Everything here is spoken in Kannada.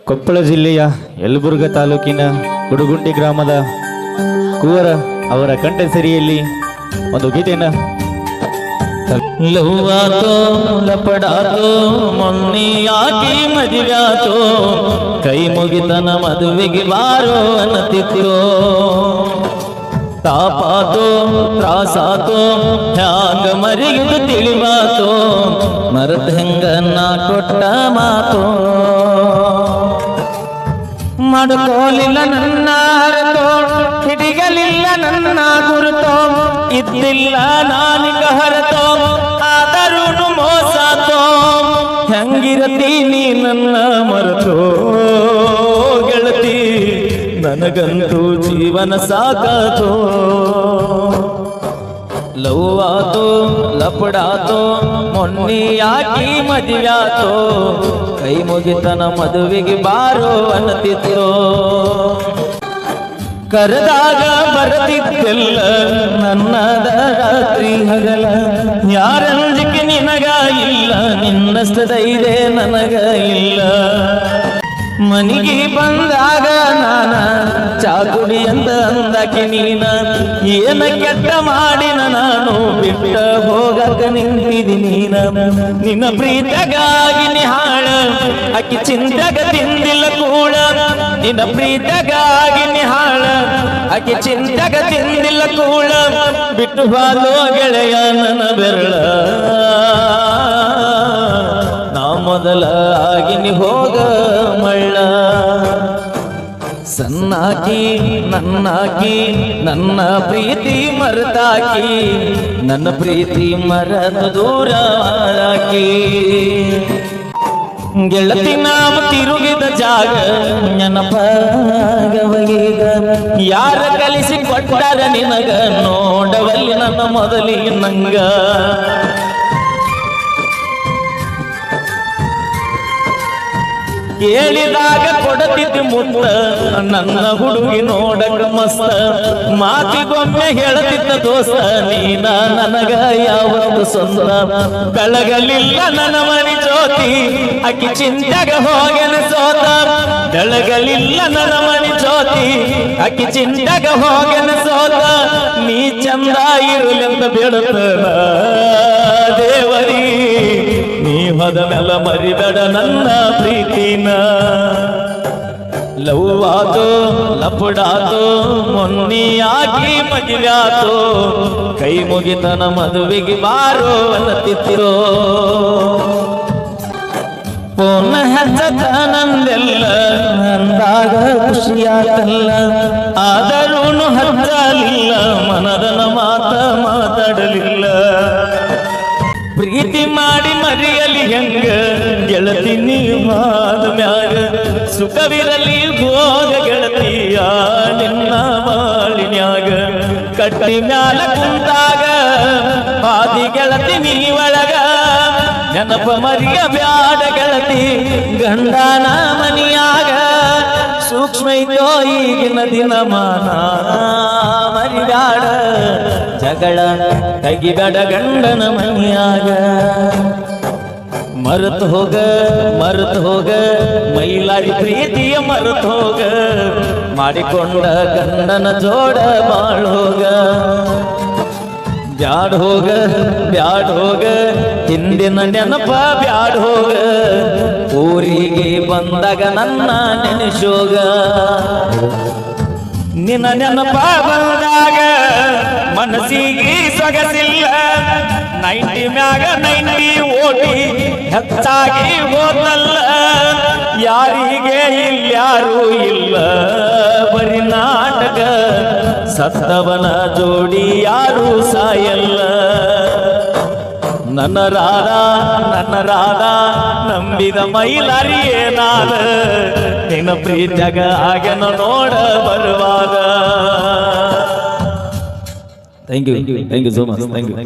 ಕೊಪ್ಪಳ ಜಿಲ್ಲೆಯ ಯಲಬುರ್ಗ ತಾಲೂಕಿನ ಕುಡುಗುಂಡಿ ಗ್ರಾಮದ ಕುವರ ಅವರ ಕಂಠಸರಿಯಲ್ಲಿ ಒಂದು ಗೀತೆಯನ್ನು ಲವ್ವಾತೋ, ಲಪಡಾತೋ, ಮೊನ್ನೆಯಾಗಿ ಮದುವ್ಯಾತೋ, ಕೈ ಮುಗಿತನ ಮದುವೆಗೆ ಬಾರೋ ಅನ್ನತಿತ್ತೋ. ತಾಪಾತೋ, ತ್ರಾಸಾತೋ, ಹ್ಯಾಂಗ ಮರಿಗಿದು ತಿಳಿವಾತೋ ಮರದ ಹೆಂಗ ನಾ ಕೊಟ್ಟ ಮಾತೋ. ಮಾಡ್ಕೋಲಿಲ್ಲ ನನ್ನ ಅರತೋ ಹಿಡಿಗಲಿಲ್ಲ ನನ್ನ ಗುರುತೋ ಇದ್ದಿಲ್ಲ ನಾನಿಗ ಹರತೋ ಆದರೂ ಮೋಸತೋ ನೀ ನನ್ನ ಮರೆತೋ? ಗೆಳತಿ, ನನಗಂತೂ ಜೀವನ ಸಾಕಾತೋ. ಲವ್ ಆತೋ ಲಪಡಾತೋ ಮೊನ್ನೆಯಾಗಿ ಮದುವ್ಯಾತೋ. ಕೈ ಮುಗಿತನ ಮದುವೆಗೆ ಬಾರೋ ಅನ್ನತಿತ್ತೋ ಕರೆದಾಗ ಬರದಿದ್ದೆಲ್ಲ ನನ್ನದ ರಾತ್ರಿ ಹಗಲ. ಯಾರಂಜಿಕೆ ನಿನಗ ಇಲ್ಲ ನಿನ್ನಷ್ಟ ನನಗ ಇಲ್ಲ. ಮನಿಗೆ ಬಂದಾಗ ನಾನ ಚಾಕುಡಿ ಅಂತ ಅಂದಕ್ಕೆ ನೀನ ಏನ ಕೆಟ್ಟ ಮಾಡಿನ ನಾನು ಬಿಟ್ಟ ಹೋಗಕ ನಿಂತಿದಿ ನೀನ. ನಿನ್ನ ಪ್ರೀತಗಾಗಿ ನಿಹಾಳ, ಅಕ್ಕಿ ಚಿಂತಗ ತಿಂದಿಲ್ಲ ಕೂಡ ನಿನ್ನ ಪ್ರೀತಗಾಗಿ ನಿಹಾಳ, ಅಕ್ಕಿ ಚಿಂತಗ ತಿಂದಿಲ್ಲ ಕೂಡ ಬಿಟ್ಟು ಬಾಲೋ ಗೆಳೆಯ ನನ್ನ ಬೆರಳ. ಮೊದಲ ಆಗಿನಿ ಹೋಗ ಮಳ್ಳ. ಸನ್ನಾಕಿ, ನನ್ನಾಕಿ, ನನ್ನ ಪ್ರೀತಿ ಮರತಾಕಿ, ನನ್ನ ಪ್ರೀತಿ ಮರದ ದೂರ ಆಕಿ ಗೆಳತಿ ನಾವು ತಿರುಗಿದ ಜಾಗ ನೆನಪಾಗವಗೀಗ ಯಾರ ಕಲಿಸಿ ಕೊಟ್ಟಾರ ನಿನಗ, ನೋಡವಲ್ಲಿ ನನ್ನ ಮೊದಲಿಗೆ ನಂಗ. ಕೇಳಿದಾಗ ಕೊಡತಿದ್ದು ಮುತ್ತ, ನನ್ನ ಹುಡುಗಿ ನೋಡಕ ಮಸ್ತ. ಮಾತಿಗೊಮ್ಮೆ ಹೇಳತಿದ್ದ ದೋಸ್ತ, ನೀನ ನನಗ ಯಾವತ್ತು ಸ್ವಂತ ಬೆಳಗಲಿಲ್ಲ ನನ್ನ ಮನಿ ಜ್ಯೋತಿ ಅಕ್ಕಿ ಚಿಂತೆಗ ಹೋಗನ ಸೋತ. ಬೆಳಗಲಿಲ್ಲ ನನ್ನ ಮನಿ ಜ್ಯೋತಿ ಅಕ್ಕಿ ಚಿಂತೆಗ ಹೋಗನ ಸೋತ. ನೀ ಚಂದ ಇರುಲೆಂದ ಬೇಡ ದೇವರಿ ನೀ ಮೆಲ ಮರಿಬೇಡ ನನ್ನ ಪ್ರೀತಿನ. ಲವ್ವಾತೋ ಲಪುಡಾತೋ ಮೊನ್ನಿಯಾಗಿ ಮದುವ್ಯಾತೋ ಕೈ ಮುಗಿತನ ಮದುವೆಗೆ ಬಾರೋ ಅನ್ನತಿತ್ತಿರೋ. ಪೋನ ಹಚ್ಚತ ನಂದೆಲ್ಲ ನಂದಾಗ ಖುಷಿಯಾತಲ್ಲ. ಆದರೂನು ಹಚ್ಚಲಿಲ್ಲ, ಮನದನ ಮಾತ ಮಾತಾಡಲಿಲ್ಲ. ಪ್ರೀತಿ ಮಾಡಿ ಮರೆಯಲಿ ಹೆಂಗ? ಗೆಳತಿ ನೀವಾದ ಮ್ಯಾಗ ಸುಖವಿರಲಿ ಭೋಗ ಗೆಳತಿಯ ನಿನ್ನ ಮಾಲಿನ್ಯಾಗ ಕಟ್ಟಿ ಮ್ಯಾಲ ಕುಂತಾಗ ಬಾದಿ ಗೆಳತಿ ನೀ ಒಳಗ. ನೆನಪ ಮರಿಯ ಬ್ಯಾಡ ಗೆಳತಿ, ಗಂಡನ ಮನಿಯಾಗ. ಸೂಕ್ಷ್ಮ ಇದೋ ಈಗಿನ ದಿನಮಾನ ಮರಿಬ್ಯಾಡ. ಜಗಳ ತಗಿಬೇಡ ಗಂಡನ ಮನಿಯಾಗ. ಮರೆತು ಹೋಗ ಮರೆತು ಹೋಗ ಮೈಲಾಡಿ ಪ್ರೀತಿಯ ಮರತ ಹೋಗ, ಮಾಡಿಕೊಂಡ ಗಂಡನ ಜೋಡ ಬಾಳೋಗ ಬ್ಯಾಡ್ ಹೋಗ ಬ್ಯಾಡ್ ಹೋಗ, ಹಿಂದಿನ ನೆನಪ ಬ್ಯಾಡ್ ಹೋಗ. ಊರಿಗೆ ಬಂದಾಗ ನನ್ನ ನೆನೆಸೋಗ. ನಿನ್ನ ನೆನಪ ಬಂದಾಗ ಮನಸ್ಸಿಗೆ ಸೊಗಸಿಲ್ಲ. ನೈಂಟಿ ಮ್ಯಾಗ ನೈಂಟಿ ಓಟಿ ಹೆಚ್ಚಾಗಿ ಹೋದಲ್ಲ ಯಾರಿಗೆ ಇಲ್ಯಾರೂ ಇಲ್ಲ. ಬರೀ ನಾಟಕ ಸತ್ತವನ ಜೋಡಿ ಯಾರೂ ಸಾಯಲ್ಲ. ನನ್ನ ರಾಧಾ ನನ್ನ ರಾಧ ನಂಬಿದ ಮೈಲಾರಿಯೇ ನಾನ. ನಿನ್ನ ಪ್ರೀತಿಯಾಗ ಆಗನ ನೋಡ ಬರುವಾಗ. Thank you thank you so much thank you